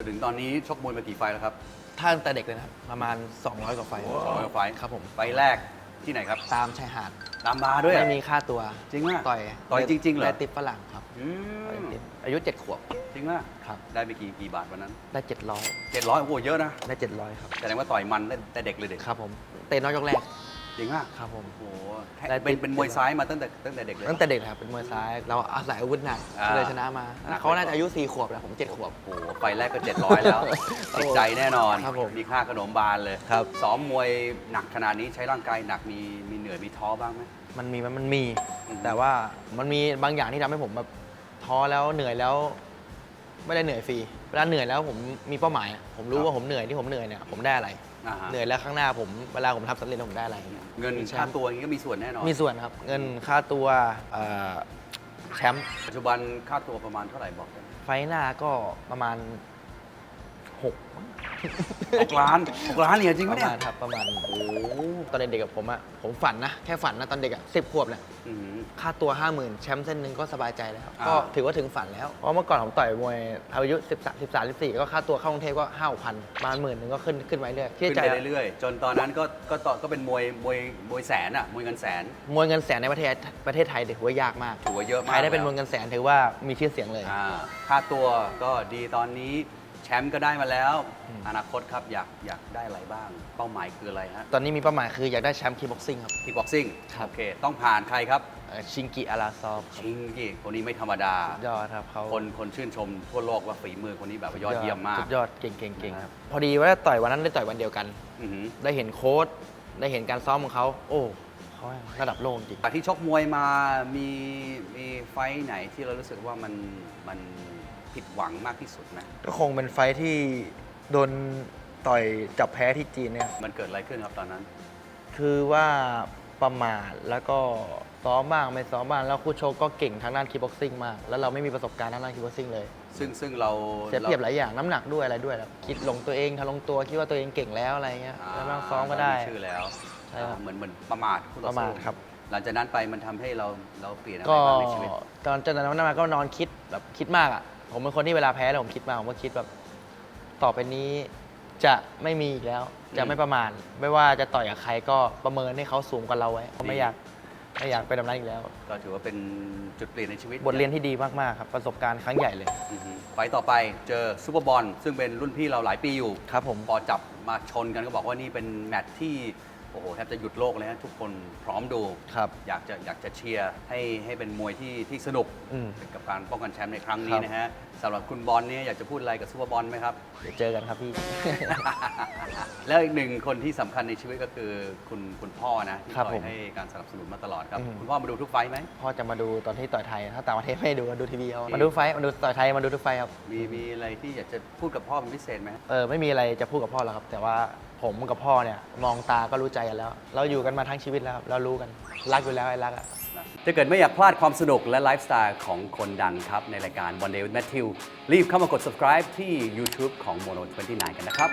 ถึงตอนนี้ชกมวยมากี่ไฟล์แล้วครับถ้าตั้งแต่เด็กเลยนะครับ ประมาณ 200 กว่าไฟล์สองร้อยไฟล์ครับผม ไฟล์แรกที่ไหนครับ ตามชายหาด ตามมาด้วยอะ ไม่มีค่าตัวจริงป่ะต่อยต่อยจริงๆเหรอ ได้ติปฝรั่งครับอืต่อยมติปอายุ 7 ขวบ จริงป่ะครับ ได้ไปกี่กี่บาทวันนั้นได้ 700 เจ็ดร้อยโอ้โหเยอะนะ ได้ 700 ครับ แสดงว่าต่อยมันตั้งแต่เด็กเลยเด็กครับผม เตะน้อยยกแรก จริงป่ะครับผมโอ้โหได้เป็นติดเป็นมวยซ้ายมาตั้งแต่ตั้งแต่เด็กเลยตั้งแต่เด็กครับเป็นมวยซ้าย เราอาศัยอาวุธหนักอ่าเลยชนะมาหนักเขาน่าจะอายุ 4 ขวบแหละผม 7 ขวบ โอ้โหไฟล์แรกก็ 700 แล้วครับติดใจแน่นอนครับผมมีค่าขนมบานเลยครับซ้อมมวยหนักขนาดนี้ใช้ร่างกายหนักมีมีเหนื่อยมีท้อบ้างไหมมันมีมันมีอืมแต่ว่ามันมีบางอย่างที่ทำให้ผมแบบท้อแล้วเหนื่อยแล้ว ไม่ได้เหนื่อยฟรีเวลาเหนื่อยแล้วผมมีเป้าหมายอะผมรู้ว่าผมเหนื่อยที่ผมเหนื่อยเนี่ยผมได้อะไร อ่าฮะเหนื่อยแล้วข้างหน้าผมเวลาผมทำสำเร็จแล้วผมได้อะไร เงินมีแชค่ามป์ตัวอย่างนี้ก็มีส่วนแน่นอน มีส่วนครับ เงินค่าตัวเอ่อแชมป์ปัจจุบันค่าตัวประมาณเท่าไหร่บอกได้ไหมไฟหน้าก็ประมาณ หกหกล้านหกล้านเหรียญจริงปปะระเนี่ยมาณครับประมาณโอ้โหตอนเด็กๆกับผมอะผมฝันนะ แค่ฝันนะตอนเด็กอะสิบขวบเนี่ยอื้อหือค่าตัว 5 0,000 แชมป์เส้นหนึ่งก็สบายใจแล้วอ่า ก็ถือว่าถึงฝันแล้วเพราะเมื่อก่อนผมต่อยมวยอายุ13 13 14 ก็ค่าตัวเข้ากรุงเทพก็5 6พันประมาณหมื่นหนึ่งก็ขึ้นขึ้นไปเรื่อยที่ขึ้นใจไปเรื่อยๆ จนตอนนั้นก็ก็ต่อก็เป็นมวยมวยมวยแสนอะมวยเงินแสนมวยเงินแสนในประเทศประเทศไทยถือว่ายากมากถือว่าเยอะมากใครได้เป็นมวยแล้วเงินแสนถือว่ามีชื่อเสียงเลย อ่าค่าตัวก็ดีตอนนี้แชมป์ก็ได้มาแล้วอืมอนาคตครับอยากอยากได้อะไรบ้าง เป้าหมายคืออะไรฮะตอนนี้มีเป้าหมายคืออยากได้แชมป์คีบ็อกซิ่งครับ ที่บ็อกซิ่งครับ โอเค ต้องผ่านใครครับ เอ่อชิงกิอาราซอฟครับชิงกี้คนนี้ไม่ธรรมดา สุดยอดครับเขาคนคนชื่นชมทั่วโลกว่าฝีมือคนนี้แบบว่ายอดเยี่ยมมาก สุดยอดเก่งเก่งเก่งนะคครัรับบพอดีว่าต่อยวันนั้นได้ต่อยวันเดียวกัน อือหือได้เห็นโค้ดได้เห็นการซ้อมของเขา โอ้เขาระดับโลกจริง จากที่ชกมวยมามีมีไฟท์ไหนที่เรารู้สึกว่ามันมัน ผิดหวังมากที่สุดไหมก็คงเป็นไฟท์ที่โดนต่อยจับแพ้ที่จีนเนี่ยมันเกิดอะไรขึ้นครับตอนนั้น คือว่าประมาทแล้วก็ซ้อมบ้างไม่ซ้อมบ้างแล้วคู่ชกก็เก่งทางด้านคีบ็อกซิ่งมาก แล้วเราไม่มีประสบการณ์ทางด้านคีบ็อกซิ่งเลย ซึ่งซึ่งเราเสียเปรียบหลายอย่างน้ำหนักด้วยอะไรด้วยแล้วคิดลงตัวเองทะลงตัวคิดว่าตัวเองเก่งแล้วอะไรเงี้ยอ่าแล้วไม่ต้องซ้อมก็ได้ชื่อแล้วใช่ครับ เหมือนเหมือนประมาทคู่ต่อประมาทสู้ครับ หลังจากนั้นไปมันทำให้เราเราเปลี่ยนอะไรก็บ้างในชีวิต ตอนจากนั้นมาก็นอนคิดแบบคิดมากอะ ผมเป็นคนที่เวลาแพ้แล้วผมคิดมากผมก็คิดแบบ ต่อไปนี้จะไม่มีอีกแล้ว จะไม่ประมาทไม่ว่าจะต่อยกับใครก็ประเมินให้เขาสูงกว่าเราไว้เพราะไม่อยากไม่อยากเป็นแบบนั้นอีกแล้ว ก็ถือว่าเป็นจุดเปลี่ยนในชีวิตบทเรียนที่ดีมากๆครับประสบการณ์ครั้งใหญ่เลยอือฮึไฟต์ต่อไปเจอซูเปอร์บอลซึ่งเป็นรุ่นพี่เราหลายปีอยู่ ครับผม พอจับมาชนกันก็บอกว่านี่เป็นแมตช์ที่ โอ้โหแทบจะหยุดโลกเลยฮะทุกคนพร้อมดู ครับ อยากจะอยากจะเชียร์ให้ให้เป็นมวยที่ที่สนุกอืมกับการป้องกันแชมป์ในครั้งคนี้รับ นะฮะสำหรับคุณบอลเนี่ยอยากจะพูดอะไรกับซูเปอร์บอลไหมครับ เดี๋ยวเจอกันครับพี่ แล้วอีกหนึ่งคนที่สำคัญในชีวิตก็คือคุณคุณพ่อนะที่ครับคอผยมให้การสนับสนุนมาตลอดครับ อืม คุณพ่อมาดูทุกไฟต์ไหม พ่อจะมาดูตอนที่ต่อยไทย ถ้าต่างประเทศไม่ดูก็ดูทีวีเอาอืมมาดูไฟท์มาดูต่อยไทยมาดูทุกไฟท์ครับมีมีอะไรที่อยากจะพูดกับพ่อเป็นพิเศษไหมเออไม่มีอะไรจะพูดกับพ่อแล้วครับ แต่ว่าผมกับพ่อเนี่ยมองตาก็รู้ใจกันแล้ว เราอยู่กันมาทั้งชีวิตแล้วครับเรารู้กันรักอยู่แล้วไอ้รักอะ ถ้าเกิดไม่อยากพลาดความสนุกและไลฟ์สไตล์ของคนดังครับ ในรายการ One Day with Matthew รีบเข้ามากด subscribe ที่ YouTube ของ Mono 29 กันนะครับ